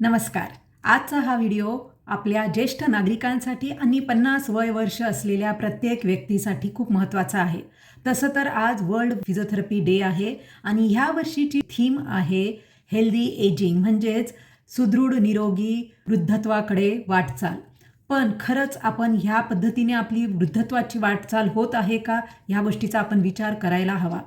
नमस्कार. आजचा हा व्हिडिओ आपल्या ज्येष्ठ नागरिकांसाठी आणि पन्नास वय वर्ष असलेल्या प्रत्येक व्यक्तीसाठी खूप महत्त्वाचा आहे. तसं तर आज वर्ल्ड फिजिओथेरपी डे आहे आणि ह्या वर्षीची थीम आहे हेल्दी एजिंग म्हणजेच सुदृढ निरोगी वृद्धत्वाकडे वाटचाल. पण खरंच आपण ह्या पद्धतीने आपली वृद्धत्वाची वाटचाल होत आहे का? ह्या गोष्टीचा आपण विचार करायला हवा.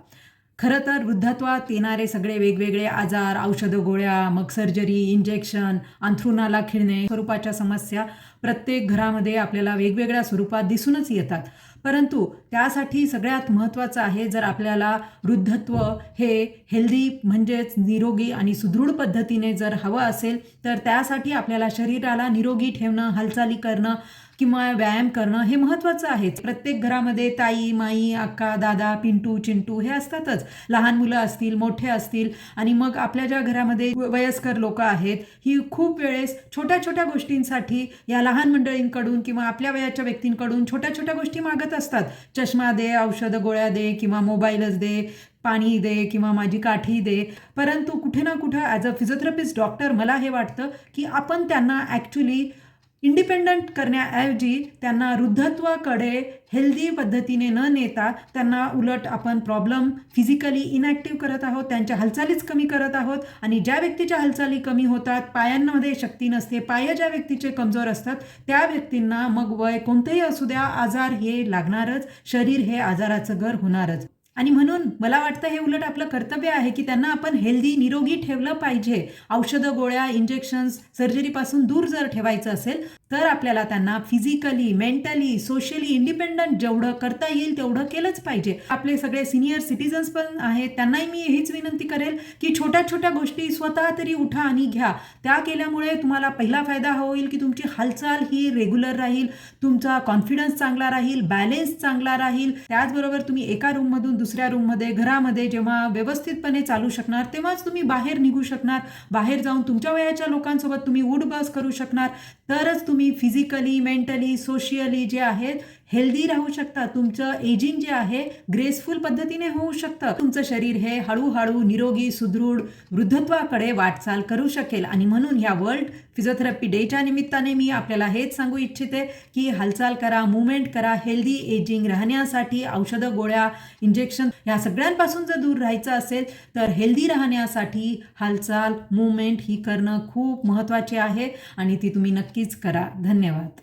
खरं तर वृद्धत्वात येणारे सगळे वेगवेगळे आजार औषधं गोळ्या मग सर्जरी इंजेक्शन अंथरुणाला खिळणे स्वरूपाच्या समस्या प्रत्येक घरामध्ये आपल्याला वेगवेगळ्या स्वरूपात दिसूनच येतात. परंतु त्यासाठी सगळ्यात महत्त्वाचं आहे जर आपल्याला वृद्धत्व हे हेल्दी म्हणजेच निरोगी आणि सुदृढ पद्धतीने जर हवं असेल तर त्यासाठी आपल्याला शरीराला निरोगी ठेवणं हालचाली करणं किंवा व्यायाम करणं हे महत्त्वाचं आहे. प्रत्येक घरामध्ये ताई माई अक्का दादा पिंटू चिंटू हे असतातच. लहान मुलं असतील मोठे असतील आणि मग आपल्या ज्या घरामध्ये वयस्कर लोक आहेत ही खूप वेळेस छोट्या छोट्या गोष्टींसाठी या लहान मंडळींकडून किंवा आपल्या वयाच्या व्यक्तींकडून छोट्या छोट्या गोष्टी मागत असतात. चष्मा दे औषधं गोळ्या दे किंवा मोबाईलच दे पाणी दे किंवा माझी काठी दे. परंतु कुठे ना कुठं ॲज अ फिजिओथेरपिस्ट डॉक्टर मला हे वाटतं की आपण त्यांना ॲक्च्युली इंडिपेंडंट करण्याऐवजी त्यांना वृद्धत्वाकडे हेल्दी पद्धतीने न नेता त्यांना उलट आपण प्रॉब्लेम फिजिकली इनॅक्टिव्ह करत आहोत त्यांच्या हालचालीच कमी करत आहोत आणि ज्या व्यक्तीच्या हालचाली कमी होतात पायांमध्ये शक्ती नसते पाय ज्या व्यक्तीचे कमजोर असतात त्या व्यक्तींना मग वय कोणतेही असू द्या आजार हे लागणारच शरीर हे आजाराचं घर होणारच. आणि म्हणून मला वाटतं हे उलट आपलं कर्तव्य आहे की त्यांना आपण हेल्दी निरोगी ठेवलं पाहिजे. औषधं गोळ्या इंजेक्शन्स सर्जरीपासून दूर जर ठेवायचं असेल तर आपल्याला त्यांना फिजिकली मेंटली सोशली इंडिपेंडंट जेवढं करता येईल तेवढं केलंच पाहिजे. आपले सगळे सिनियर सिटीजन्स पण आहेत त्यांनाही मी हीच विनंती करेल की छोट्या छोट्या गोष्टी स्वतः तरी उठा आणि घ्या. त्या केल्यामुळे तुम्हाला पहिला फायदा हा होईल की तुमची हालचाल ही रेग्युलर राहील तुमचा कॉन्फिडन्स चांगला राहील बॅलेन्स चांगला राहील. त्याचबरोबर तुम्ही एका रूममधून दुसऱ्या रूममध्ये घरामध्ये जेव्हा व्यवस्थितपणे चालू शकणार तेव्हाच तुम्ही बाहेर निघू शकणार. बाहेर जाऊन तुमच्या वयाच्या लोकांसोबत तुम्ही उठ बस करू शकणार. तरच तुम्ही फिजिकली मेंटली सोशियली जे आहेत हेल्दी राहू शकता. तुमचं एजिंग जे आहे ग्रेसफुल पद्धतीने होऊ शकतं. तुमचं शरीर हे हळूहळू निरोगी सुदृढ वृद्धत्वाकडे वाटचाल करू शकेल. आणि म्हणून ह्या वर्ल्ड फिजिओथेरपी डेच्या निमित्ताने मी आपल्याला हेच सांगू इच्छिते की हालचाल करा मुवमेंट करा हेल्दी एजिंग राहण्यासाठी औषधं गोळ्या इंजेक्शन ह्या सगळ्यांपासून जर दूर राहायचं असेल तर हेल्दी राहण्यासाठी हालचाल मुवमेंट ही करणं खूप महत्त्वाचे आहे. आणि ती तुम्ही नक्कीच करा. धन्यवाद.